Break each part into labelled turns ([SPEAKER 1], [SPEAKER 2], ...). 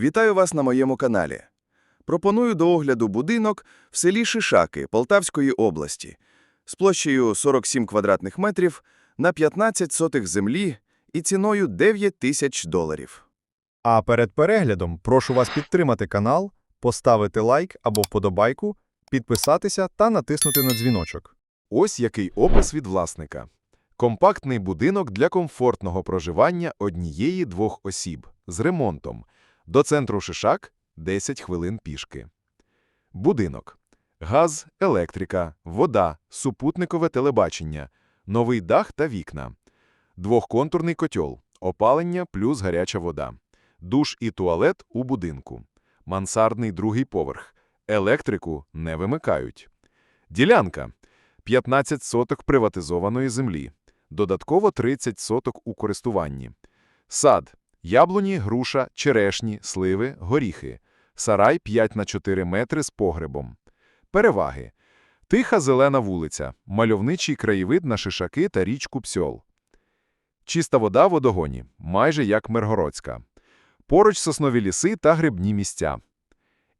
[SPEAKER 1] Вітаю вас на моєму каналі. Пропоную до огляду будинок в селі Шишаки Полтавської області з площею 47 квадратних метрів на 15 сотих землі і ціною 9 тисяч доларів.
[SPEAKER 2] А перед переглядом прошу вас підтримати канал, поставити лайк або вподобайку, підписатися та натиснути на дзвіночок.
[SPEAKER 3] Ось який опис від власника. Компактний будинок для комфортного проживання однієї-двох осіб з ремонтом. До центру Шишак – 10 хвилин пішки. Будинок. Газ, електрика, вода, супутникове телебачення, новий дах та вікна. Двохконтурний котел, опалення плюс гаряча вода. Душ і туалет у будинку. Мансардний другий поверх. Електрику не вимикають. Ділянка. 15 соток приватизованої землі. Додатково 30 соток у користуванні. Сад. Яблуні, груша, черешні, сливи, горіхи. Сарай 5 на 4 метри з погребом. Переваги. Тиха зелена вулиця, мальовничий краєвид на Шишаки та річку Псьол. Чиста вода в водогоні, майже як Миргородська. Поруч соснові ліси та грибні місця.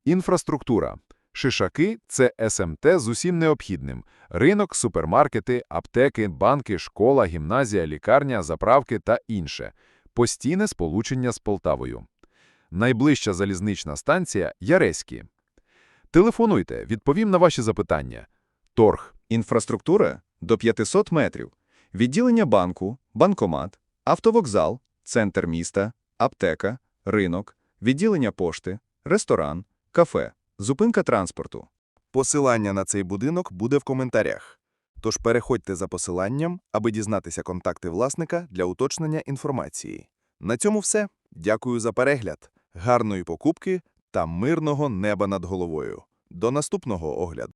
[SPEAKER 3] Інфраструктура. Шишаки – це СМТ з усім необхідним. Ринок, супермаркети, аптеки, банки, школа, гімназія, лікарня, заправки та інше. Постійне сполучення з Полтавою. Найближча залізнична станція – Яреські. Телефонуйте, відповім на ваші запитання. Торг.
[SPEAKER 4] Інфраструктура – до 500 метрів. Відділення банку, банкомат, автовокзал, центр міста, аптека, ринок, відділення пошти, ресторан, кафе, зупинка транспорту.
[SPEAKER 1] Посилання на цей будинок буде в коментарях. Тож переходьте за посиланням, аби дізнатися контакти власника для уточнення інформації. На цьому все. Дякую за перегляд, гарної покупки та мирного неба над головою. До наступного огляду.